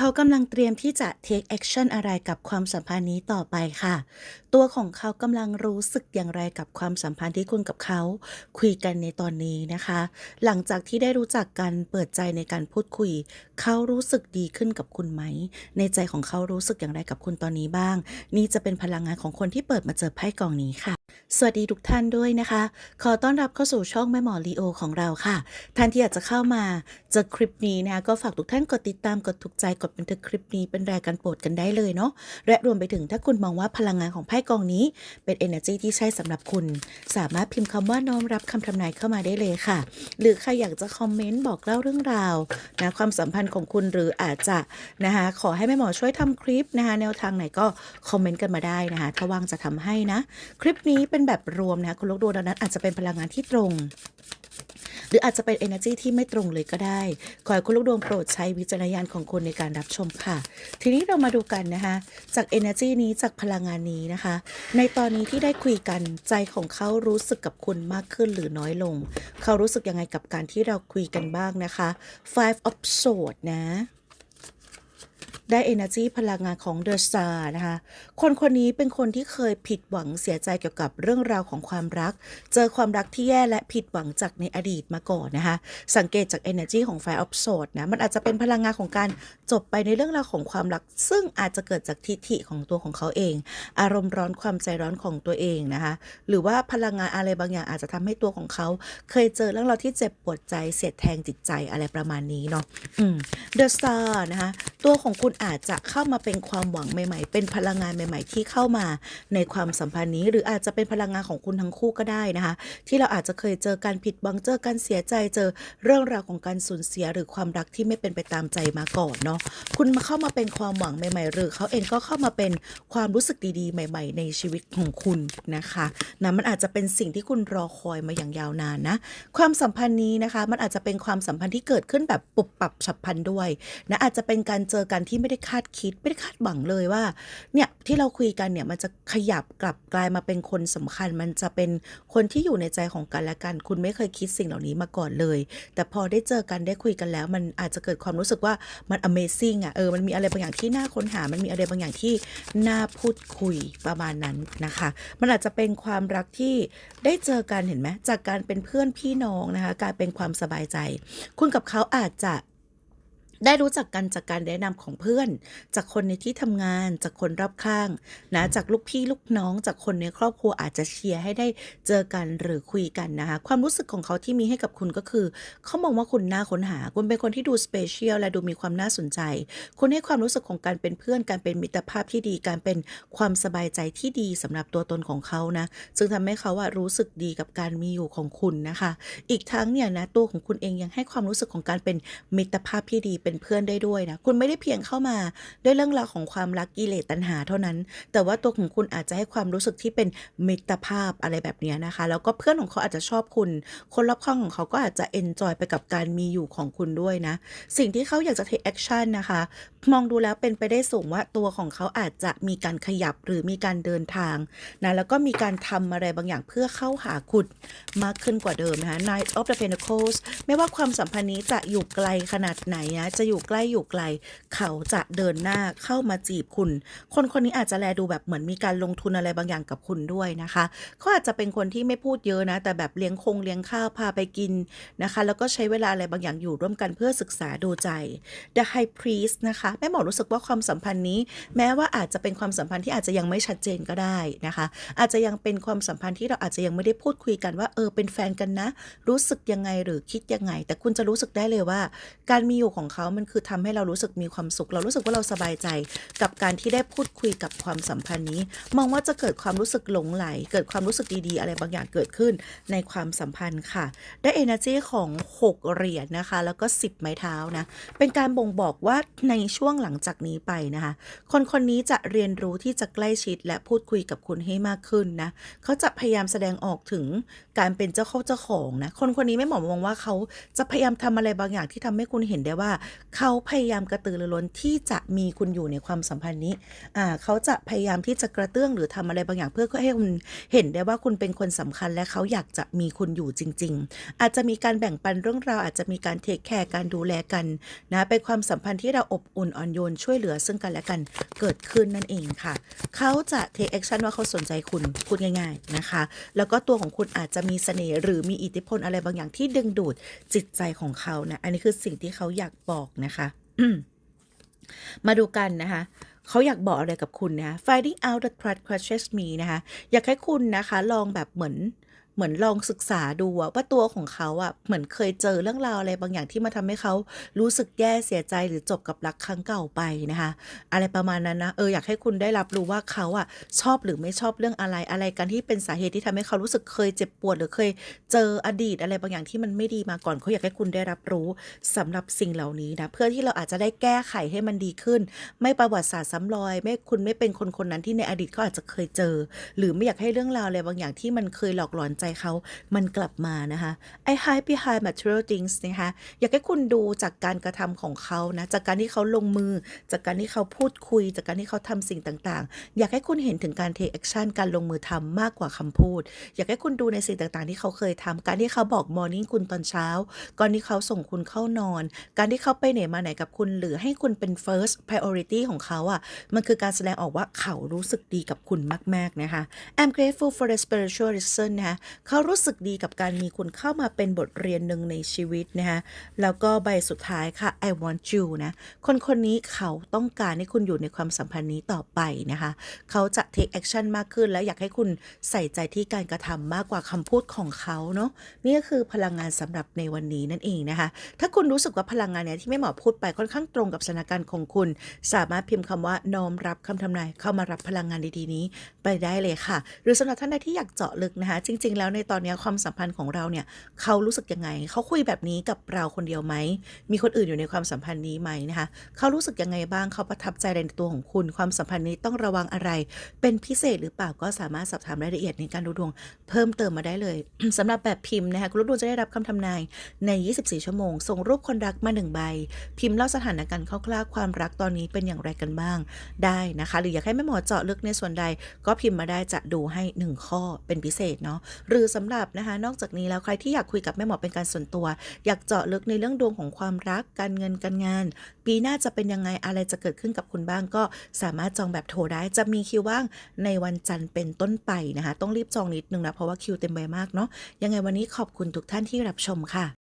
เขากำลังเตรียมที่จะ take action อะไรกับความสัมพันธ์นี้ต่อไปค่ะ ตัวของเขากำลังรู้สึกอย่างไรกับความสัมพันธ์ที่คุณกับเขาคุยกันในตอนนี้นะคะ หลังจากที่ได้รู้จักกันเปิดใจในการพูดคุย เขารู้สึกดีขึ้นกับคุณไหม ในใจของเขารู้สึกอย่างไรกับคุณตอนนี้บ้าง นี่จะเป็นพลังงานของคนที่เปิดมาเจอไพ่กองนี้ค่ะ สวัสดีทุกท่านด้วยนะคะ ขอต้อนรับเข้าสู่ช่องแม่หมอลีโอของเราค่ะ ท่านที่อยากจะเข้ามาเจอคลิปนี้นะก็ฝากทุกท่านกดติดตามกดถูกใจกดบันทึกคลิปนี้เป็นแรงกันโปรดกันได้เลยเนาะและรวมไปถึงถ้าคุณมองว่าพลังงานของไพ่กองนี้เป็น energy ที่ใช่สำหรับคุณ สามารถพิมพ์คำว่าน้อมรับคำทำนายเข้ามาได้เลยค่ะ หรือใครอยากจะคอมเมนต์บอกเล่าเรื่องราวนะความสัมพันธ์ของคุณหรืออาจจะนะคะขอให้แม่หมอช่วยทำคลิปนะคะแนวทางไหนก็คอมเมนต์กันมาได้นะคะถ้าว่างจะทำให้นะ คลิปนี้เป็นแบบรวมนะคะคุณลูกดวงดังนั้นอาจจะเป็นพลังงานที่ตรง หรืออาจจะเป็น energy ที่ไม่ตรงเลยก็ได้ ขอให้คุณลูกดวงโปรดใช้วิจารณญาณของคุณในการรับชมค่ะ ทีนี้เรามาดูกันนะคะ จาก energy นี้จากพลังงานนี้นะคะ ในตอนนี้ที่ได้คุยกันใจของเขารู้สึกกับคุณมากขึ้นหรือน้อยลง เขารู้สึกยังไงกับการที่เราคุยกันบ้างนะคะ five of swords นะ ได้ energy พลังงานของ The Star นะคะ คนคนนี้เป็นคนที่เคยผิดหวังเสียใจเกี่ยวกับเรื่องราวของความรัก เจอความรักที่แย่และผิดหวังจากในอดีตมาก่อนนะคะ สังเกตจาก energy ของ Fire of Swords นะ มันอาจจะเป็นพลังงานของการจบไปในเรื่องราวของความรัก ซึ่งอาจจะเกิดจากทิฐิของตัวของเขาเอง อารมณ์ร้อนความใจร้อนของตัวเองนะคะ หรือว่าพลังงานอะไรบางอย่างอาจจะทำให้ตัวของเขา เคยเจอเรื่องราวที่เจ็บปวดใจเสียดแทงจิตใจอะไรประมาณนี้เนาะอืม The Star นะคะ ตัวของคุณอาจจะเข้ามาเป็นความหวังใหม่ ๆ เป็นพลังงานใหม่ ๆ ที่เข้ามาในความสัมพันธ์นี้ หรืออาจจะเป็นพลังงานของคุณทั้งคู่ก็ได้นะคะ ที่เราอาจจะเคยเจอการผิดหวังเจอการเสียใจเจอเรื่องราวของการสูญเสียหรือความรักที่ไม่เป็นไปตามใจมาก่อนเนาะคุณมาเข้ามาเป็นความหวังใหม่ ๆ หรือเขาเองก็เข้ามาเป็นความรู้สึกดีๆ ใหม่ ๆ ในชีวิตของคุณนะคะนะมันอาจจะเป็นสิ่งที่คุณรอคอยมาอย่างยาวนานนะความสัมพันธ์นี้นะคะ มันอาจจะเป็นความสัมพันธ์ที่เกิดขึ้นแบบปุบปับฉับพลันด้วยนะอาจจะเป็นการเจอกันที่ไม่ได้คาดคิด ไม่ได้คาดหวังเลยว่า เนี่ยที่เราคุยกันเนี่ยมันจะขยับกลับกลายมาเป็นคนสำคัญ มันจะเป็นคนที่อยู่ในใจของกันและกัน คุณไม่เคยคิดสิ่งเหล่านี้มาก่อนเลย แต่พอได้เจอกันได้คุยกันแล้ว มันอาจจะเกิดความรู้สึกว่ามัน amazing อะเออมันมีอะไรบางอย่างที่น่าค้นหา มันมีอะไรบางอย่างที่น่าพูดคุยประมาณนั้นนะคะ มันอาจจะเป็นความรักที่ได้เจอกันเห็นไหมจากการเป็นเพื่อนพี่น้องนะคะกลายเป็นความสบายใจ คุณกับเขาอาจจะ ได้รู้จักกันจากการแนะนำของเพื่อน จากคนในที่ทำงาน จากคนรอบข้างนะจากลูกพี่ลูกน้อง จากคนในครอบครัวอาจจะเชียร์ให้ได้เจอกันหรือคุยกันนะคะความรู้สึกของเขาที่มีให้กับคุณก็คือเขามองว่าคุณน่าค้นหา คุณเป็นคนที่ดูสเปเชียลและดูมีความน่าสนใจ คุณให้ความรู้สึกของการเป็นเพื่อน การเป็นมิตรภาพที่ดี การเป็นความสบายใจที่ดีสำหรับตัวตนของเขานะซึ่งทำให้เขาอะรู้สึกดีกับการมีอยู่ของคุณนะคะ อีกทั้งเนี่ยนะตัวของคุณเองยังให้ความรู้สึกของการเป็นมิตรภาพที่ดีเป็นเพื่อนได้ด้วยนะ คุณไม่ได้เพียงเข้ามาด้วยเรื่องราวของความรักกิเลสตัณหาเท่านั้น แต่ว่าตัวของคุณอาจจะให้ความรู้สึกที่เป็นมิตรภาพอะไรแบบนี้นะคะ แล้วก็เพื่อนของเขาอาจจะชอบคุณ คนรอบข้างของเขาก็อาจจะเอนจอยไปกับการมีอยู่ของคุณด้วยนะ สิ่งที่เขาอยากจะ take action นะคะ มองดูแล้วเป็นไปได้สูงว่าตัวของเขาอาจจะมีการขยับหรือมีการเดินทางนะ แล้วก็มีการทำอะไรบางอย่างเพื่อเข้าหาคุณมากขึ้นกว่าเดิมนะคะ Knight of the Pentacles ไม่ว่าความสัมพันธ์นี้จะอยู่ไกลขนาดไหนนะจะอยู่ใกล้อยู่ไกล เขาจะเดินหน้าเข้ามาจีบคุณ คนคนนี้อาจจะแลดูแบบเหมือนมีการลงทุนอะไรบางอย่างกับคุณด้วยนะคะเขาอาจจะเป็นคนที่ไม่พูดเยอะนะ แต่แบบเลี้ยงคงเลี้ยงข้าวพาไปกินนะคะ แล้วก็ใช้เวลาอะไรบางอย่างอยู่ร่วมกันเพื่อศึกษาดูใจ The High Priest นะคะแม่หมอรู้สึกว่าความสัมพันธ์นี้ แม้ว่าอาจจะเป็นความสัมพันธ์ที่อาจจะยังไม่ชัดเจนก็ได้นะคะ อาจจะยังเป็นความสัมพันธ์ที่เราอาจจะยังไม่ได้พูดคุยกันว่าเออเป็นแฟนกันนะ รู้สึกยังไงหรือคิดยังไง แต่คุณจะรู้สึกได้เลยว่า การมีอยู่ของเขามันคือทำให้เรารู้สึกมีความสุข เรารู้สึกว่าเราสบายใจ กับการที่ได้พูดคุยกับความสัมพันธ์นี้ มองว่าจะเกิดความรู้สึกหลงไหล เกิดความรู้สึกดีๆ อะไรบางอย่างเกิดขึ้นในความสัมพันธ์ค่ะ ได้ energy ของ 6 เหรียญนะคะ แล้วก็ 10 ไม้เท้านะ เป็นการบ่งบอกว่าในช่วงหลังจากนี้ไปนะคะ คนคนนี้จะเรียนรู้ที่จะใกล้ชิดและพูดคุยกับคุณให้มากขึ้นนะ เขาจะพยายามแสดงออกถึงการเป็นเจ้าเข้าเจ้าของนะ คนคนนี้ไม่หมอมองว่าเขาจะพยายามทำอะไรบางอย่างที่ทำให้คุณเห็นได้ว่าเขาพยายามกระตือรือร้นที่จะมีคุณอยู่ในความสัมพันธ์นี้อ่าเขาจะพยายามที่จะกระเตื้องหรือทำอะไรบางอย่างเพื่อให้คุณเห็นได้ว่าคุณเป็นคนสำคัญและเขาอยากจะมีคุณอยู่จริง ๆ อาจจะมีการแบ่งปันเรื่องราวอาจจะมีการเทคแคร์การดูแลกันนะเป็นความสัมพันธ์ที่เราอบอุ่นอ่อนโยนช่วยเหลือซึ่งกันและกันเกิดขึ้นนั่นเองค่ะ เขาจะ take action ว่าเขาสนใจคุณพูดง่าย ๆนะคะ แล้วก็ตัวของคุณอาจจะมีเสน่ห์หรือมีอิทธิพลอะไรบางอย่างที่ดึงดูดจิตใจของเขานะอันนี้คือสิ่งที่เขาอยากบอกนะคะมาดูกันนะคะเขาอยากบอกอะไรกับคุณนะ finding out the truth crushes me นะคะ อยากให้คุณนะคะ ลองแบบเหมือน เหมือนลองศึกษาดูว่าตัวของเขาอะเหมือนเคยเจอเรื่องราวอะไรบางอย่างที่มาทำให้เขารู้สึกแย่เสียใจหรือจบกับรักครั้งเก่าไปนะคะ อะไรประมาณนั้นนะเอออยากให้คุณได้รับรู้ว่าเขาอะชอบหรือไม่ชอบเรื่องอะไรอะไรกันที่เป็นสาเหตุที่ทำให้เขารู้สึกเคยเจ็บปวดหรือเคยเจออดีตอะไรบางอย่างที่มันไม่ดีมาก่อนเขาอยากให้คุณได้รับรู้สำหรับสิ่งเหล่านี้นะเพื่อที่เราอาจจะได้แก้ไขให้มันดีขึ้น ไม่ประวัติศาสตร์ซ้ำรอย ไม่คุณไม่เป็นคนคนนั้นที่ในอดีตเขาอาจจะเคยเจอ หรือไม่อยากให้เรื่องราวอะไรบางอย่างที่มันเคยหลอกหลอนใจเขามันกลับมานะคะ I hide behind material things นะคะอยากให้คุณดูจากการกระทำของเขานะจากการที่เขาลงมือ จากการที่เขาพูดคุย จากการที่เขาทำสิ่งต่างๆ อยากให้คุณเห็นถึงการ take action การลงมือทำมากกว่าคำพูด อยากให้คุณดูในสิ่งต่างๆ ที่เขาเคยทำการที่เขาบอก morning คุณตอนเช้า ก่อนที่เขาส่งคุณเข้านอน การที่เขาไปไหนมาไหนกับคุณ หรือให้คุณเป็น first priority ของเขาอะ่ะมันคือการแสดงออกว่าเขารู้สึกดีกับคุณมากๆนะคะ I'm grateful for the spiritual lesson นะคะเขารู้สึกดีกับการมีคุณเข้ามาเป็นบทเรียนหนึ่งในชีวิตนะคะแล้วก็ใบสุดท้ายค่ะ I want you นะคนคนนี้เขาต้องการให้คุณอยู่ในความสัมพันธ์นี้ต่อไปนะคะเขาจะ take action มากขึ้น และอยากให้คุณใส่ใจที่การกระทำมากกว่าคำพูดของเขาเนาะนี่ก็คือพลังงานสำหรับในวันนี้นั่นเองนะคะ ถ้าคุณรู้สึกว่าพลังงานเนี้ยที่ไม่หมอพูดไปค่อนข้างตรงกับสถานการณ์ของคุณ สามารถพิมพ์คำว่าน้อมรับคำทำนายเข้ามารับพลังงานดีๆนี้ไปได้เลยค่ะ หรือสำหรับท่านใดที่อยากเจาะลึกนะคะ จริงๆแล้วแล้วในตอนนี้ความสัมพันธ์ของเราเนี่ยเขารู้สึกยังไง เขาคุยแบบนี้กับเราคนเดียวไหม มีคนอื่นอยู่ในความสัมพันธ์นี้ไหมนะคะเขารู้สึกยังไงบ้างเขาประทับใจในตัวของคุณ ความสัมพันธ์นี้ต้องระวังอะไร เป็นพิเศษหรือเปล่าก็สามารถสอบถามรายละเอียดในการดูดวง เพิ่มเติมมาได้เลยสำหรับแบบพิมพ์นะคะคุณลูกดวงจะได้รับคำทำนายใน 24 ชั่วโมง ส่งรูปคนรักมา1ใบ พิมพ์เล่าสถานการณ์คร่าวๆความรักตอนนี้เป็นอย่างไรกันบ้างได้นะคะ หรืออยากให้แม่หมอเจาะลึกในส่วนใดก็พิมพ์มาได้จะดูให้ 1 ข้อเป็นพิเศษเนาะหรือสำหรับนะคะ นอกจากนี้แล้วใครที่อยากคุยกับแม่หมอเป็นการส่วนตัว อยากเจาะลึกในเรื่องดวงของความรักการเงินการงาน ปีหน้าจะเป็นยังไงอะไรจะเกิดขึ้นกับคุณบ้างก็สามารถจองแบบโทรได้จะมีคิวว่างในวันจันทร์เป็นต้นไปนะคะ ต้องรีบจองนิดนึงนะเพราะว่าคิวเต็มไปมากเนาะยังไงวันนี้ขอบคุณทุกท่านที่รับชมค่ะ